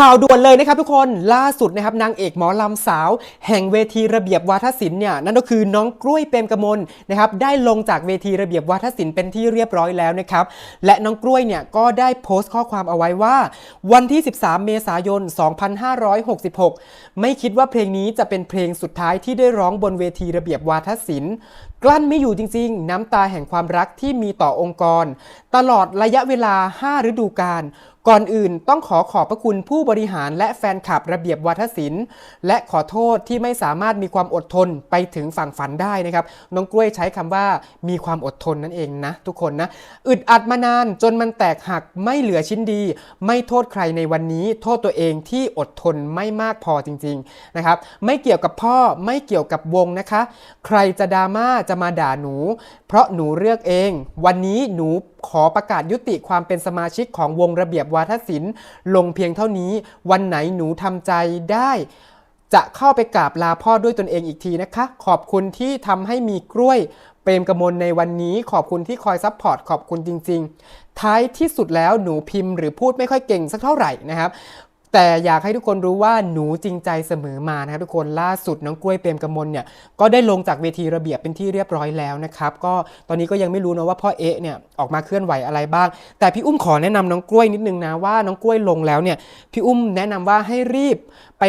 ข่าวด่วนเลยนะครับทุกคนล่าสุดนะครับนางเอกหมอลำสาว แห่งเวทีระเบียบวาทศิลป์เนี่ยนั่นก็คือน้องกล้วยเปรมกมลนะครับได้ลงจากเวทีระเบียบวาทศิลป์เป็นที่เรียบร้อยแล้วนะครับและน้องกล้วยเนี่ยก็ได้โพสต์ข้อความเอาไว้ว่า วันที่ 13 เมษายน 2566 ไม่คิดว่าเพลงนี้จะเป็นเพลงสุดท้ายที่ได้ร้องบนเวทีระเบียบวาทศิลป์กลั้นไม่อยู่จริง ๆ น้ำตาแห่งความรักที่มีต่อองค์กร ตลอดระยะเวลา 5 ฤดูกาล ก่อนอื่นต้องขอขอบพระคุณผู้บริหารและแฟนคลับระเบียบวัฒศิลป์ และขอโทษที่ไม่สามารถมีความอดทนไปถึงฝั่งฝันได้นะครับ น้องกล้วยใช้คำว่ามีความอดทนนั่นเองนะ ทุกคนนะอึดอัดมานานจนมันแตกหักไม่เหลือชิ้นดี ไม่โทษใครในวันนี้โทษตัวเองที่อดทนไม่มากพอจริงๆนะครับไม่เกี่ยวกับพ่อไม่เกี่ยวกับวงนะคะ ใครจะดราม่าจะมาด่าหนู เพราะหนูเลือกเอง วันนี้หนู ขอประกาศยุติความเป็นสมาชิกของวงระเบียบวาทศิลป์ ลงเพียงเท่านี้ วันไหนหนูทำใจได้ จะเข้าไปกราบลาพ่อด้วยตนเองอีกทีนะคะ ขอบคุณที่ทำให้มีกล้วยเปรมกมลในวันนี้ขอบคุณที่คอยซัพพอร์ตขอบคุณจริง ๆ ท้ายที่สุดแล้วหนูพิมพ์หรือพูดไม่ค่อยเก่งสักเท่าไหร่นะครับ แต่อยากให้ทุกคนรู้ว่าหนูจริงใจเสมอมานะครับทุกคนล่าสุดน้องกล้วยเปรมกมลเนี่ยก็ได้ลงจากเวทีระเบียบเป็นที่เรียบร้อยแล้วนะครับก็ตอนนี้ก็ยังไม่รู้นะว่าพ่อเอ๊ะเนี่ยออกมาเคลื่อนไหวอะไรบ้าง แต่พี่อุ้มขอแนะนำน้องกล้วยนิดนึงนะว่าน้องกล้วยลงแล้วเนี่ยพี่อุ้มแนะนำว่าให้รีบไป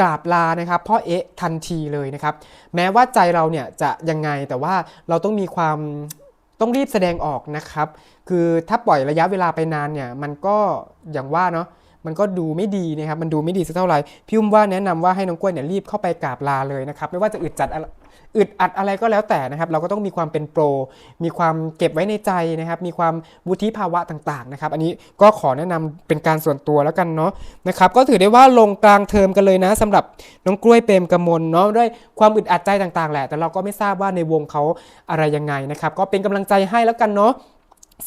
กราบลานะครับพ่อเอ๊ะทันทีเลยนะครับแม้ว่าใจเราเนี่ยจะยังไงแต่ว่าเราต้องมีความต้องรีบแสดงออกนะครับคือถ้าปล่อยระยะเวลาไปนานเนี่ยมันก็อย่างว่าเนาะ มันก็ดูไม่ดีนะครับ มันดูไม่ดีสักเท่าไหร่ พี่อุ้มว่าแนะนำว่าให้น้องกล้วยเนี่ยรีบเข้าไปกราบลาเลยนะครับ ไม่ว่าจะอึดจัดอะไรอึดอัดอะไรก็แล้วแต่นะครับ เราก็ต้องมีความเป็นโปร มีความเก็บไว้ในใจนะครับ มีความวุฒิภาวะต่างๆนะครับ อันนี้ก็ขอแนะนำเป็นการส่วนตัวแล้วกันเนาะนะครับ ก็ถือได้ว่าลงกลางเทอมกันเลยนะสำหรับน้องกล้วยเปรมกมลเนาะด้วยความอึดอัดใจต่างๆแหละ แต่เราก็ไม่ทราบว่าในวงเขาอะไรยังไงนะครับ ก็เป็นกำลังใจให้แล้วกันเนาะ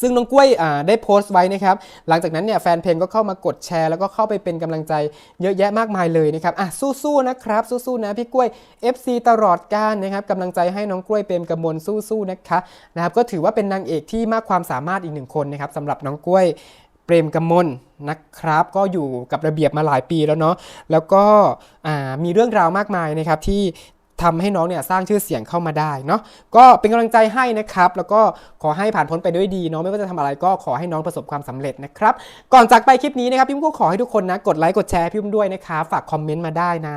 ซึ่งน้องกล้วยได้โพสต์ไว้นะครับ หลังจากนั้นเนี่ยแฟนเพลงก็เข้ามากดแชร์ แล้วก็เข้าไปเป็นกำลังใจเยอะแยะมากมายเลยนะครับอะสู้ๆนะครับ สู้ๆนะพี่กล้วย FC ตลอดการนะครับกำลังใจให้น้องกล้วยเปรมกมลสู้ๆนะคะนะครับ ก็ถือว่าเป็นนางเอกที่มากความสามารถอีกหนึ่งคนนะครับสำหรับน้องกล้วยเปรมกมลนะครับ ก็อยู่กับระเบียบมาหลายปีแล้วเนาะแล้วก็มีเรื่องราวมากมายนะครับที่ ทำให้น้องเนี่ยสร้างชื่อเสียงเข้ามาได้เนาะก็เป็นกำลังใจให้นะครับแล้วก็ขอให้ผ่านพ้นไปด้วยดีเนาะไม่ว่าจะทำอะไรก็ขอให้น้องประสบความสำเร็จนะครับก่อนจากไปคลิปนี้นะครับพี่มุก็ขอให้ทุกคนนะกดไลค์กดแชร์พี่มุกด้วยนะคะฝากคอมเมนต์มาได้นะ